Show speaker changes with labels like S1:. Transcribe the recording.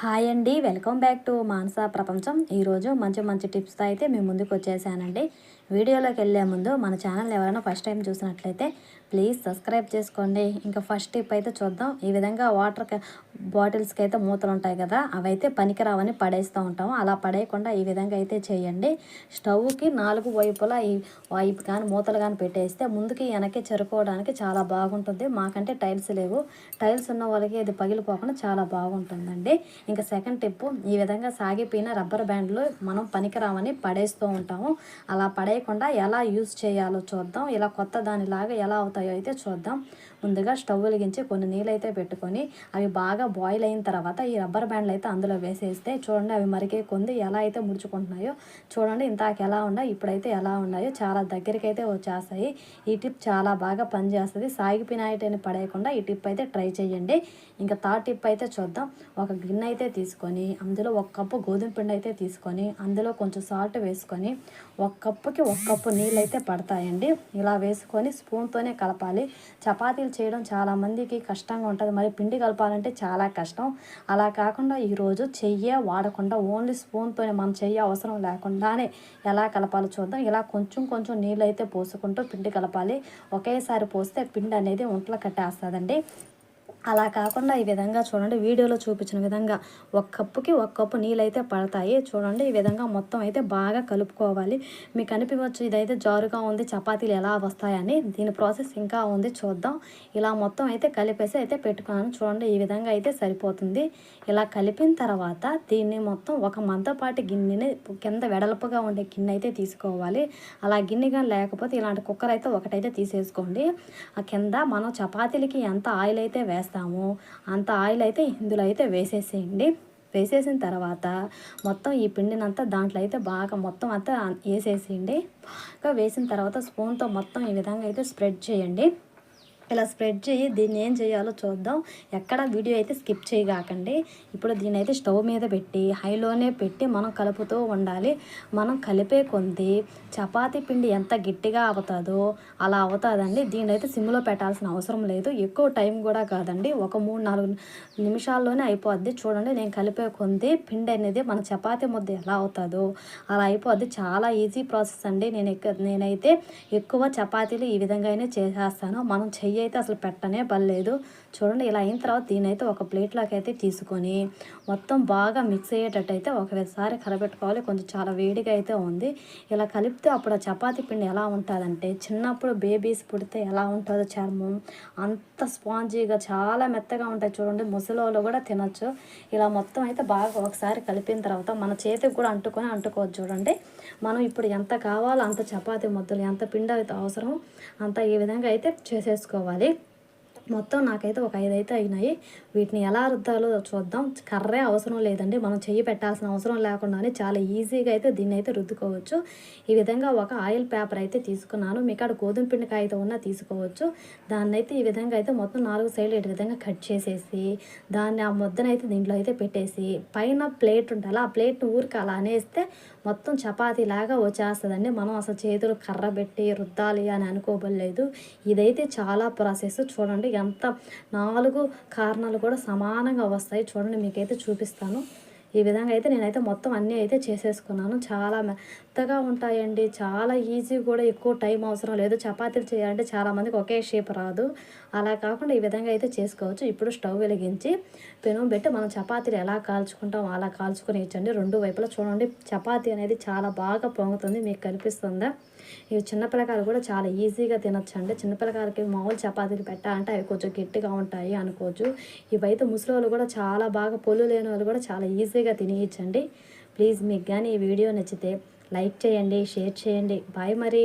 S1: Hi అండి. Welcome back to మానస ప్రపంచం. ఈరోజు మంచి మంచి టిప్స్తో అయితే మేము ముందుకు వచ్చేసానండి. వీడియోలోకి వెళ్ళే ముందు మన ఛానల్ ఎవరైనా ఫస్ట్ టైం చూసినట్లయితే ప్లీజ్ సబ్స్క్రైబ్ చేసుకోండి. ఇంకా ఫస్ట్ టిప్ అయితే చూద్దాం. ఈ విధంగా వాటర్ బాటిల్స్కి అయితే మూతలు ఉంటాయి కదా అవైతే పనికిరావని పడేస్తూ ఉంటాము. అలా పడేయకుండా ఈ విధంగా అయితే చేయండి. స్టవ్కి నాలుగు వైపులా ఈ వైపు కానీ మూతలు కానీ పెట్టేస్తే ముందుకి వెనక్కి చెరుకోవడానికి చాలా బాగుంటుంది. మాకంటే టైల్స్ లేవు. టైల్స్ ఉన్న వాళ్ళకి ఇది పగిలిపోకుండా చాలా బాగుంటుందండి. ఇంకా సెకండ్ టిప్ ఈ విధంగా సాగిపోయిన రబ్బర్ బ్యాండ్లు మనం పనికిరావని పడేస్తూ ఉంటాము. అలా పడే లేకుండా ఎలా యూజ్ చేయాలో చూద్దాం. ఇలా కొత్త దానిలాగా ఎలా అవుతాయో అయితే చూద్దాం. ముందుగా స్టవ్ వెలిగించి కొన్ని నీళ్ళు అయితే పెట్టుకొని అవి బాగా బాయిల్ అయిన తర్వాత ఈ రబ్బర్ బ్యాండ్లు అయితే అందులో వేసేస్తే చూడండి అవి మరికే కొంది ఎలా అయితే ముడుచుకుంటున్నాయో. చూడండి ఇంతాక ఎలా ఉన్నాయి ఇప్పుడైతే ఎలా ఉన్నాయో. చాలా దగ్గరికి అయితే వచ్చేస్తాయి. ఈ టిప్ చాలా బాగా పనిచేస్తుంది. సాగిపోయిన ఐటెని పడేయకుండా ఈ టిప్ అయితే ట్రై చేయండి. ఇంకా థర్డ్ టిప్ అయితే చూద్దాం. ఒక గిన్నె అయితే తీసుకొని అందులో ఒక కప్పు గోధుమ పిండి అయితే తీసుకొని అందులో కొంచెం సాల్ట్ వేసుకొని ఒక కప్పుకి ఒక కప్పు నీళ్ళు అయితే పడతాయండి. ఇలా వేసుకొని స్పూన్తోనే కలపాలి. చపాతీలు చేయడం చాలా మందికి కష్టంగా ఉంటుంది. మరి పిండి కలపాలంటే చాలా కష్టం. అలా కాకుండా ఈరోజు చెయ్యే వాడకుండా ఓన్లీ స్పూన్తోనే మనం చెయ్యి అవసరం లేకుండానే ఎలా కలపాలో చూద్దాం. ఇలా కొంచెం కొంచెం నీళ్ళు అయితే పోసుకుంటూ పిండి కలపాలి. ఒకేసారి పోస్తే పిండి అనేది ఒంట్లో కట్టేస్తుందండి. అలా కాకుండా ఈ విధంగా చూడండి వీడియోలో చూపించిన విధంగా ఒక కప్పుకి ఒక కప్పు నీళ్ళైతే పడతాయి. చూడండి ఈ విధంగా మొత్తం అయితే బాగా కలుపుకోవాలి. మీకు అనిపించవచ్చు ఇదైతే జారుగా ఉంది చపాతీలు ఎలా వస్తాయని. దీని ప్రాసెస్ ఇంకా ఉంది చూద్దాం. ఇలా మొత్తం అయితే కలిపేసి అయితే పెట్టుకున్నాను. చూడండి ఈ విధంగా అయితే సరిపోతుంది. ఇలా కలిపిన తర్వాత దీన్ని మొత్తం ఒక మంతపాటి గిన్నెని కింద వెడల్పుగా ఉండే గిన్నె అయితే తీసుకోవాలి. అలా గిన్నె కానీ లేకపోతే ఇలాంటి కుక్కర్ అయితే ఒకటైతే తీసేసుకోండి. ఆ కింద మనం చపాతీలకి ఎంత ఆయిల్ అయితే వేస్తాం వేస్తాము. అంత ఆయిల్ అయితే ఇందులో అయితే వేసేసేయండి. వేసేసిన తర్వాత మొత్తం ఈ పిండినంతా దాంట్లో అయితే బాగా మొత్తం అంతా వేసేసేయండి. వేసిన తర్వాత స్పూన్తో మొత్తం ఈ విధంగా అయితే స్ప్రెడ్ చేయండి. ఇలా స్ప్రెడ్ చేయి దీన్ని ఏం చేయాలో చూద్దాం. ఎక్కడ వీడియో అయితే స్కిప్ చేయగాకండి. ఇప్పుడు దీన్ని అయితే స్టవ్ మీద పెట్టి హైలోనే పెట్టి మనం కలుపుతూ ఉండాలి. మనం కలిపే కొంది చపాతీ పిండి ఎంత గట్టిగా అవుతుందో అలా అవుతుందండి. దీన్ని అయితే సిమ్లో పెట్టాల్సిన అవసరం లేదు. ఎక్కువ టైం కూడా కాదండి. ఒక మూడు నాలుగు నిమిషాల్లోనే అయిపోద్ది. చూడండి నేను కలిపే కొంది పిండి అనేది మన చపాతీ ముద్ద ఎలా అవుతుందో అలా అయిపోద్ది. చాలా ఈజీ ప్రాసెస్ అండి. నేను నేనైతే ఎక్కువ చపాతీలు ఈ విధంగానే చేసేస్తాను. మనం చెయ్యి నెయ్యి అయితే అసలు పెట్టనే పర్లేదు చూడండి ఇలా అయిన తర్వాత దీని అయితే ఒక ప్లేట్లోకి అయితే తీసుకొని మొత్తం బాగా మిక్స్ అయ్యేటట్టు అయితే ఒకసారి కలబెట్టుకోవాలి. కొంచెం చాలా వేడిగా అయితే ఉంది. ఇలా కలిపితే అప్పుడు ఆ చపాతీ పిండి ఎలా ఉంటుందంటే చిన్నప్పుడు బేబీస్ పుడితే ఎలా ఉంటుందో చర్మం అంత స్పాంజీగా చాలా మెత్తగా ఉంటాయి చూడండి. ముసలోళ్ళు కూడా తినచ్చు. ఇలా మొత్తం అయితే బాగా ఒకసారి కలిపిన తర్వాత మన చేతికి కూడా అంటుకొని అంటుకోవచ్చు చూడండి. మనం ఇప్పుడు ఎంత కావాలో అంత చపాతీ ముద్దలు ఎంత పిండి అయితే అవసరం అంత ఈ విధంగా అయితే చేసేసుకోవాలి. ပါလေ။ మొత్తం నాకైతే ఒక ఐదు అయితే అయినాయి. వీటిని ఎలా రుద్దాలో చూద్దాం. కర్రే అవసరం లేదండి. మనం చెయ్యి పెట్టాల్సిన అవసరం లేకుండానే చాలా ఈజీగా అయితే దీన్ని అయితే రుద్దుకోవచ్చు. ఈ విధంగా ఒక ఆయిల్ పేపర్ అయితే తీసుకున్నాను. మీకు అక్కడ గోధుమ పిండికాయ అయితే ఉన్నా తీసుకోవచ్చు. దాన్ని అయితే ఈ విధంగా అయితే మొత్తం నాలుగు సైడ్లు ఈ విధంగా కట్ చేసేసి దాన్ని ఆ ముద్దనైతే దీంట్లో అయితే పెట్టేసి పైన ప్లేట్ ఉండాలి. ఆ ప్లేట్ని ఊరికి అలా అనేస్తే మొత్తం చపాతీ లాగా వచ్చేస్తుందండి. మనం అసలు చేతులు కర్ర పెట్టి రుద్దాలి అని అనుకోబడలేదు. ఇదైతే చాలా ప్రాసెస్. చూడండి ఎంత నాలుగు కారణాలు కూడా సమానంగా వస్తాయి. చూడండి మీకైతే చూపిస్తాను. ఈ విధంగా అయితే నేనైతే మొత్తం అన్నీ అయితే చేసేసుకున్నాను. చాలా మెత్తగా ఉంటాయండి. చాలా ఈజీ కూడా ఎక్కువ టైం అవసరం లేదు. చపాతీలు చేయాలంటే చాలామందికి ఒకే షేప్ రాదు. అలా కాకుండా ఈ విధంగా అయితే చేసుకోవచ్చు. ఇప్పుడు స్టవ్ వెలిగించి పెను పెట్టి మనం చపాతీలు ఎలా కాల్చుకుంటాం అలా కాల్చుకొని ఇచ్చండి. రెండు వైపులా చూడండి. చపాతీ అనేది చాలా బాగా పొంగుతుంది. మీకు కనిపిస్తుందా? ఇవి చిన్నపిల్లకాయలు కూడా చాలా ఈజీగా తినొచ్చు అండి చిన్నపిల్లకాయలకి మామూలు చపాతీలు పెట్టాలంటే అవి కొంచెం గట్టిగా ఉంటాయి అనుకోవచ్చు. ఇవైతే ముసలి వాళ్ళు కూడా చాలా బాగా పొల్లు లేని వాళ్ళు కూడా చాలా ఈజీగా తినేయచ్చండి. ప్లీజ్ మీకు కానీ ఈ వీడియో నచ్చితే లైక్ చేయండి షేర్ చేయండి. బాయ్ మరి.